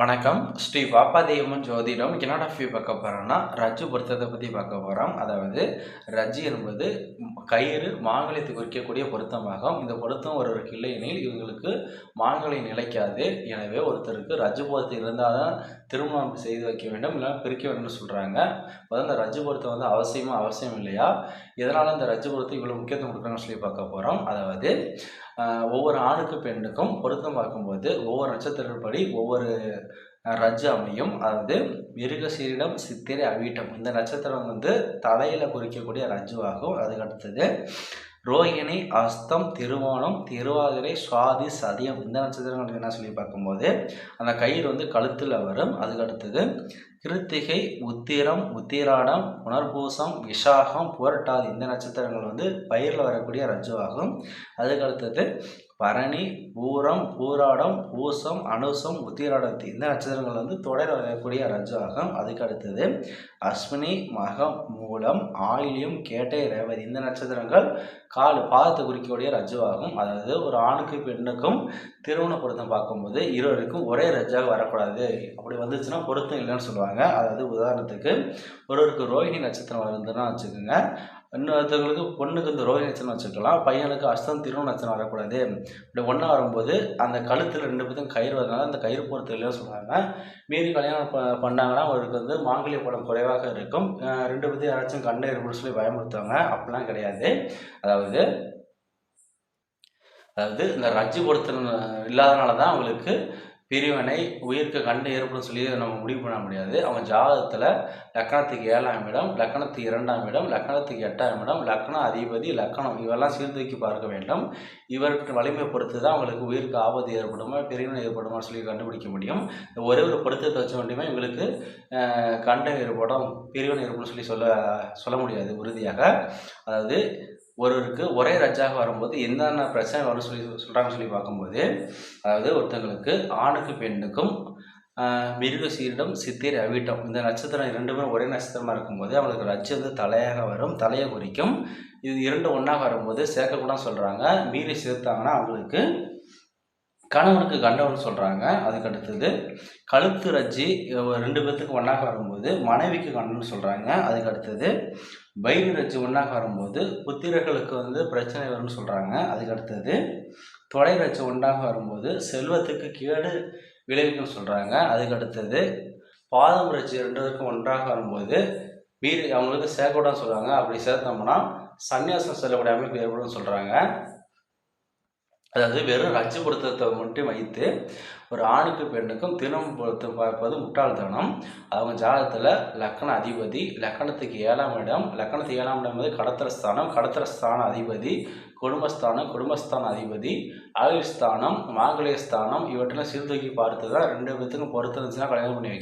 வணக்கம். ஸ்ரீ பாப்பாதேவன் ஜோதிடம். என்னோட ஃபியூ பார்க்க போகிறோம்னா ரஜ்ஜு பொருத்தத்தை பற்றி பார்க்க போகிறோம் அதாவது ரஜ்ஜு என்பது கயிறு மாங்கலியத்தை குறிக்கக்கூடிய பொருத்தமாகும். இந்த பொருத்தம் ஒருவருக்கு இல்லையெனில் இவங்களுக்கு மாங்கலை நிலைக்காது. எனவே ஒருத்தருக்கு ரஜ்ஜு பொருத்தம் இருந்தால் தான் திருமணம் செய்து வைக்க வேண்டும் இல்லைனா பிரிக்க வேண்டும்னு சொல்கிறாங்க முதல்ல இந்த ரஜ்ஜு பொருத்தம் வந்து அவசியமாக அவசியம் இல்லையா? இதனால் இந்த ரஜ்ஜு பொருத்தம் இவ்வளோ முக்கியத்துவம் கொடுக்குறாங்கன்னு சொல்லி பார்க்க போகிறோம் அதாவது ஒவ்வொரு ஆணுக்கு பெண்ணுக்கும் பொருத்தம் பார்க்கும்போது ஒவ்வொரு நட்சத்திரப்படி ஒவ்வொரு ரஜு அமையும். அதாவது மிருகசீரிடம் சித்திரை அவிட்டம். இந்த நட்சத்திரம் வந்து தலையில் குறிக்கக்கூடிய ரஜ்ஜுவாகும் அதுக்கு அடுத்தது ரோஹிணி அஸ்தம் திருவோணம் திருவாதிரை சுவாதி சதியம். இந்த நட்சத்திரங்கள் என்ன சொல்லி பார்க்கும்போது அந்த கயிறு வந்து கழுத்தில் வரும். அதுக்கு அடுத்தது கிருத்திகை உத்திரம் உத்திராடம் புனர்பூசம் விஷாகம் புரட்டாதி இந்த நட்சத்திரங்கள் வந்து பயிரில் வரக்கூடிய ரஜுவாகும். அதுக்கு அடுத்தது பரணி பூரம் பூராடம் பூசம் அனுசம் உத்திராடத்தி இந்த நட்சத்திரங்கள் வந்து தொடர் வரக்கூடிய ரஜாகம் அதுக்கு அடுத்தது அஸ்வினி மகம் மூலம் ஆயிலியம் கேட்டை ரேவதி இந்த நட்சத்திரங்கள் கால் பாதத்தை குறிக்கக்கூடிய ரஜுவாகும். அதாவது ஒரு ஆணுக்கு பெண்ணுக்கும் திருமண பொருத்தம் பார்க்கும்போது இருவருக்கும் ஒரே ரஜாக வரக்கூடாது. அப்படி வந்துச்சுன்னா பொருத்தம் இல்லைன்னு சொல்லுவாங்க. அதாவது உதாரணத்துக்கு ஒருவருக்கு ரோஹிணி நட்சத்திரம் வருதுன்னா வச்சுக்கோங்க. இன்னொருத்தவங்களுக்கு பொண்ணுக்கு இந்த ரோஹிணி நட்சத்திரம் வச்சுக்கலாம். பையனுக்கு அஸ்தம் திருமண நட்சத்திரம் வரக்கூடாது. இப்படி ஒன்றா வரும்போது அந்த கழுத்தில் ரெண்டு பேரும் கயிறு வரதுனால அந்த கயிறு பொறுத்து சொல்கிறாங்க மீறி கல்யாணம் ப பண்ணாங்கன்னா அவருக்கு வந்து மாங்கல்ய படம் குறைவாக இருக்கும். ரெண்டு பேர்த்தையும் யாராச்சும் கண்ணை இருக்குன்னு சொல்லி பயமுறுத்துவாங்க. அப்படிலாம் கிடையாது. அதாவது அதாவது இந்த ரஜ்ஜு பொருத்தம் இல்லாதனால தான் அவங்களுக்கு பிரிவினை உயிருக்கு கண்டு ஏற்படும் சொல்லி நம்ம முடிவு பண்ண முடியாது. அவன் ஜாதகத்தில் லக்கணத்துக்கு ஏழாம் இடம் லக்கணத்துக்கு இரண்டாம் இடம் லக்கணத்துக்கு எட்டாம் இடம் லக்கணம் அதிபதி லக்கணம் இவெல்லாம் சீர்தூக்கி பார்க்க வேண்டும். இவருக்கு வலிமை பொறுத்து தான் அவங்களுக்கு உயிருக்கு ஆபத்து ஏற்படுமா? பிரிவினை ஏற்படுமா சொல்லி கண்டுபிடிக்க முடியும். ஒரே ஒரு பொருத்தத்தை வச்ச மட்டுமே இவங்களுக்கு கண்டம் ஏற்படும் பிரிவினை ஏற்படும் சொல்லி சொல்ல சொல்ல முடியாது உறுதியாக. அதாவது ஒருவருக்கு ஒரே ரஜாக வரும்போது என்னென்ன பிரச்சனை வரும்னு சொல்லி சொல்கிறாங்கன்னு சொல்லி பார்க்கும்போது அதாவது ஒருத்தங்களுக்கு ஆணுக்கு பெண்ணுக்கும் மிருக சீரிடம் சித்திரை அவிட்டம். இந்த நட்சத்திரம் இரண்டுமே ஒரே நட்சத்திரமாக இருக்கும்போது அவங்களுக்கு ரஜ்ஜு வந்து தலையாக வரும் தலையை குறிக்கும். இது இரண்டு ஒன்றாக வரும்போது சேர்க்கக்கூடாது சொல்கிறாங்க மீறி சேர்த்தாங்கன்னா அவங்களுக்கு கணவனுக்கு கண்டவன் சொல்கிறாங்க அதுக்கு அடுத்தது கழுத்து ரஜ்ஜி ரெண்டு பேர்த்துக்கு ஒன்றாக வரும்போது மனைவிக்கு கண்டவன் சொல்கிறாங்க அதுக்கு அடுத்தது வயிறு ரஜ்ஜி ஒன்றாக வரும்போது புத்திரர்களுக்கு வந்து பிரச்சனை வரும்னு சொல்கிறாங்க அதுக்கு அடுத்தது தொலை ரஜ்ஜி ஒன்றாக வரும்போது செல்வத்துக்கு கேடு விளைவிக்கும் சொல்கிறாங்க அதுக்கு அடுத்தது பாதம் ரஜ்ஜி ரெண்டுக்கும் ஒன்றாக வரும்போது மீறி அவங்களுக்கு சேர்க்கூடாதுன்னு சொல்கிறாங்க அப்படி சேர்த்தோம்னா சன்னியாசம் செல்லக்கூடிய அமைப்பு ஏற்படும் சொல்கிறாங்க அதாவது வெறும் ரஜ்ஜு பொருத்தத்தை மட்டும் வைத்து ஒரு ஆணுக்கு பெண்ணுக்கும் திருமணம் பொருத்தம் பார்ப்பது முட்டாள்தனம். அவங்க ஜாதகத்தில் லக்கண அதிபதி லக்கணத்துக்கு ஏழாம் இடம் லக்கணத்துக்கு ஏழாம் இடம் வந்து கடத்தர ஸ்தானம் கடத்தர ஸ்தான அதிபதி குடும்பஸ்தானம் குடும்பஸ்தான அதிபதி ஆயுள் ஸ்தானம் மாங்கலிய ஸ்தானம் இவற்றெல்லாம் சீர்தூக்கி பார்த்து தான் ரெண்டு பேத்துக்கும் பொருத்தம் இருந்துச்சுன்னா கல்யாணம் பண்ணி வைக்கலாம்.